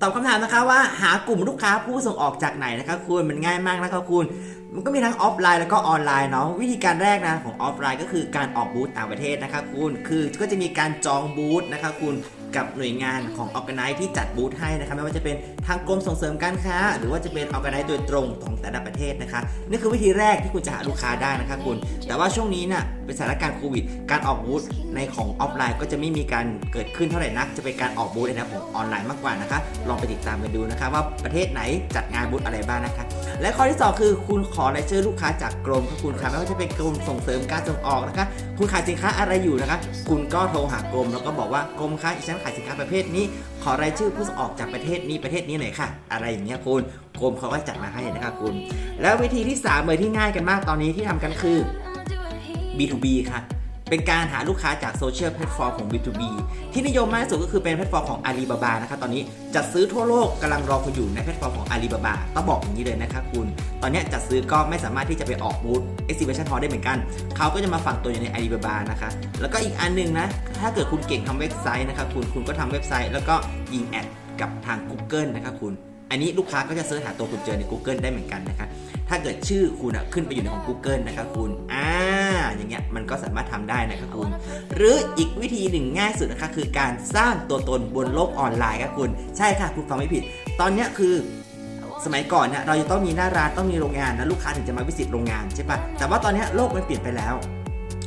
ตอบคำถามนะคะว่าหากลุ่มลูกค้าผู้ส่งออกจากไหนนะคะคุณมันง่ายมากนะคะคุณ มันก็มีทั้งออฟไลน์แล้วก็ออนไลน์เนาะวิธีการแรกนะของออฟไลน์ก็คือการออกบูธต่างประเทศนะคะคุณคือก็จะมีการจองบูธนะคะคุณ กับหน่วยงานของออ g a n i z e ที่จัดบูธให้นะคะไม่ว่าจะเป็นทางกรมส่งเสริมการค้า หรือว่าจะเป็นออ g a n i z e โดยตรงของแต่ละประเทศนะคะนี่คือวิธีแรกที่คุณจะหาลูกค้าได้นะคะคุณ แต่ว่าช่วงนี้น่ะเป็นสถานการณ์โควิด การออกบูธในของออฟไลน์ก็จะไม่มีการเกิดขึ้นเท่าไหร่นัก จะเป็นการออกบูธในแนวของออนไลน์มากกว่านะคะ ลองไปติดตามกันดูนะคะ ว่าประเทศไหนจัดงานบูธอะไรบ้างนะคะ และข้อที่ 2 คือคุณขอรายชื่อลูกค้าจากกรมค่ะคุณค่ะไม่ว่าจะเป็นกรมส่งเสริมการส่งออกนะคะ คุณขายสินค้าอะไรอยู่นะคะ คุณก็โทรหากรมแล้วก็บอกว่ากรมคะฉันขายสินค้าประเภทนี้ ขอรายชื่อผู้ส่งออกจากประเทศนี้ประเทศนี้หน่อยค่ะ อะไรอย่างเงี้ยคุณกรมเขาก็จัดมาให้นะคะคุณ แล้ววิธีที่3เลยที่ง่ายกันมากตอนนี้ที่ทำกันคือ B2B ค่ะ เป็นการหาลูกค้าจากโซเชียลแพลตฟอร์มของ B2B ที่นิยมมากที่สุดก็คือเป็นแพลตฟอร์มของ Alibaba นะคะตอนนี้จัดซื้อทั่วโลกกำลังรอคุณอยู่ในแพลตฟอร์มของ Alibaba ต้องบอกอย่างนี้เลยนะคะคุณ ตอนนี้จัดซื้อก็ไม่สามารถที่จะไปออกบูธ Exhibition Hall ได้เหมือนกัน เขาก็จะมาฝังตัวอยู่ใน Alibaba นะคะแล้วก็อีกอันหนึงนะ ถ้าเกิดคุณเก่งทำเว็บไซต์นะคะคุณคุณก็ทำเว็บไซต์ แล้วก็ยิงแอดกับทาง Google นะคะคุณ อันนี้ลูกค้าก็จะเสิร์ชหาตัวคุณเจอใน Google ได้เหมือนกันนะคะถ้าเกิดชื่อคุณขึ้นไปอยู่ในของ Google นะคะคุณอ่า อย่างเงี้ยมันก็สามารถทำได้นะคะคุณ หรืออีกวิธีหนึ่งง่ายสุดนะคะคือการสร้างตัวตนบนโลกออนไลน์ครับคุณ ใช่ค่ะคุณฟังไม่ผิด ตอนเนี้ยคือสมัยก่อนเนี่ยเราจะต้องมีหน้าร้านต้องมีโรงงานนะลูกค้าถึงจะมาวิสิตโรงงานใช่ปะแต่ว่าตอนเนี้ยโลกมันเปลี่ยนไปแล้ว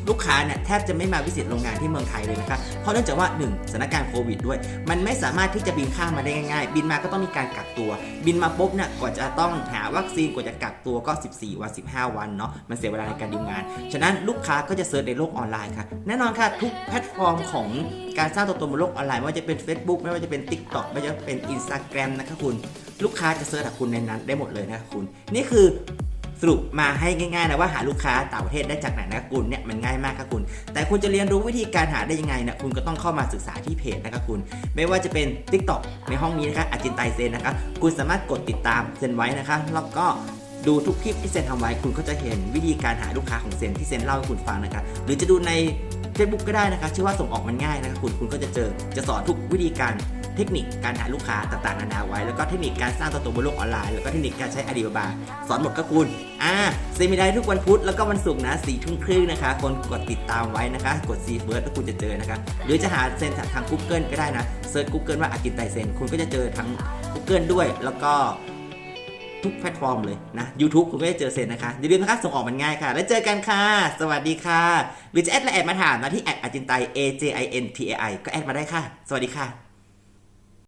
ลูกค้าเนี่ยแทบจะไม่มาวิสิตโรงงานที่เมืองไทยเลยนะคะเพราะเนื่องจากว่า 1สถานการณ์โควิดด้วย มันไม่สามารถที่จะบินข้ามมาได้ง่ายๆ บินมาก็ต้องมีการกักตัว บินมาปุ๊บเนี่ยกว่าจะต้องหาวัคซีนกว่าจะกักตัวก็ 14 วัน 15 วันเนาะมันเสียเวลาในการดีลงาน ฉะนั้นลูกค้าก็จะเซิร์ชในโลกออนไลน์ค่ะแน่นอนค่ะทุกแพลตฟอร์มของการสร้างตัวตนบนโลกออนไลน์ไม่ว่าจะเป็น Facebook ไม่ว่าจะเป็น TikTok ไม่ว่าจะเป็น Instagram นะคะคุณ ลูกค้าจะเซิร์ชหาคุณในนั้นได้หมดเลยนะคะคุณ นี่คือ สรุปมาให้ง่ายๆนะว่าหาลูกค้าต่างประเทศได้จากไหนนะคุณเนี่ยมันง่ายมากครับคุณ แต่คุณจะเรียนรู้วิธีการหาได้ยังไงนะคุณก็ต้องเข้ามาศึกษาที่เพจนะครับคุณ ไม่ว่าจะเป็น TikTok ในห้องนี้นะคะอาจินไตเซนนะคะคุณสามารถกดติดตามเซนไว้นะคะ แล้วก็ดูทุกคลิปที่เซนทำไว้ คุณก็จะเห็นวิธีการหาลูกค้าของเซนที่เซนเล่าให้คุณฟังนะคะหรือจะดูใน Facebook ก็ได้นะคะชื่อว่าส่งออกมันง่ายนะคะคุณคุณก็จะเจอจะสอนทุกวิธีการ เทคนิคการหาลูกค้าต่างๆนานาไว้ แล้วก็เทคนิคการสร้างตัวตนบนโลกออนไลน์ แล้วก็เทคนิคการใช้อาลีบาสอนหมดก็คุณ อ่าเซมินาทุกวันพุธแล้วก็วันศุกร์นะสี่ทุ่มครึ่งนะคะ คนกดติดตามไว้นะคะ กดซีเฟิร์สแล้วคุณจะเจอนะคะ หรือจะหาเซนทาง Google ก็ได้นะเซิร์ช Google ว่าอากินไตเซนคุณก็จะเจอทั้ง Google ด้วยแล้วก็ทุกแพลตฟอร์มเลยนะ YouTube คุณก็จะเจอเซนนะคะ อย่าลืมนะคะ ส่งออกมันง่ายค่ะ แล้วเจอกันค่ะ สวัสดีค่ะหรือจะแอดไลน์แอดมาถามนะที่แอดอาจินไต A J I N T A I ก็แอดมาได้ค่ะ สวัสดีค่ะ